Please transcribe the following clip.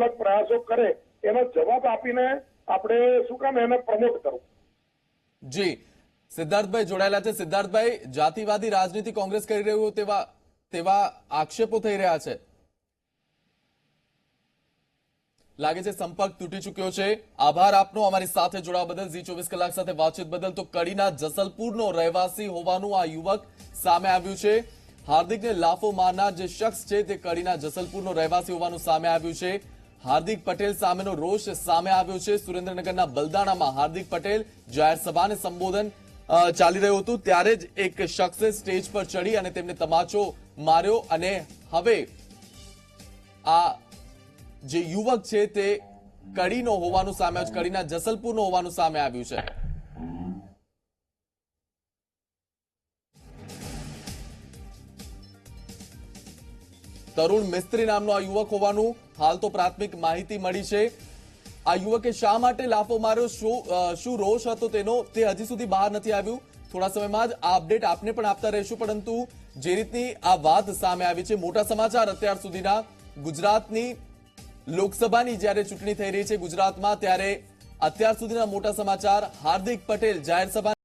અલગ પ્રયાસો કરે, એનો જવાબ આપીને આપણે શું કામ એને પ્રમોટ કરવું. જી, સિદ્ધાર્થભાઈ જોડાયેલા છે. સિદ્ધાર્થભાઈ, જાતિવાદી રાજનીતિ કોંગ્રેસ કરી રહ્યું તેવા તેવા આક્ષેપો થઈ રહ્યા છે. લાગે છે સંપર્ક તૂટી ચૂક્યો છે. આભાર આપનો અમારી સાથે જોડાવા બદલ. ઝી ચોવીસ કલાક સાથે વાતચીત બદલ તો કડીના જસલપુરનો રહેવાસી હોવાનું આ યુવક સામે આવ્યું છે. હાર્દિકને લાફો મારનાર જે શખ્સ છે તે કડીના જસલપુરનો રહેવાસી હોવાનું સામે આવ્યું છે. હાર્દિક પટેલ સામેનો રોષ સામે આવ્યો છે. સુરેન્દ્રનગરના બલદાણામાં હાર્દિક પટેલ જાહેર સભાને સંબોધન ચાલી રહ્યું હતું. ત્યારે જ એક શખ્સે સ્ટેજ પર ચડી અને તેમને તમાચો માર્યો અને હવે આ જે યુવક છે તે કડીનો હોવાનું સામે, કડીના જસલપુરનો હોવાનું સામે આવ્યું છે. તરુણ મિસ્ત્રી નામનો આ યુવક હોવાનું હાલ તો પ્રાથમિક માહિતી મળી છે. આ યુવકે શા માટે લાફો માર્યો? શું શું રોષ હતો તેનો? તે હજી સુધી બહાર નથી આવ્યું. થોડા સમયમાં જ આ અપડેટ આપને પણ આપતા રહીશું, પરંતુ જે રીતની આ વાત સામે આવી છે, મોટા સમાચાર અત્યાર સુધીના. ગુજરાતની લોકસભાની જ્યારે ચૂંટણી થઈ રહી છે ગુજરાતમાં, ત્યારે અત્યાર સુધીના મોટા સમાચાર, હાર્દિક પટેલ જાહેર સભા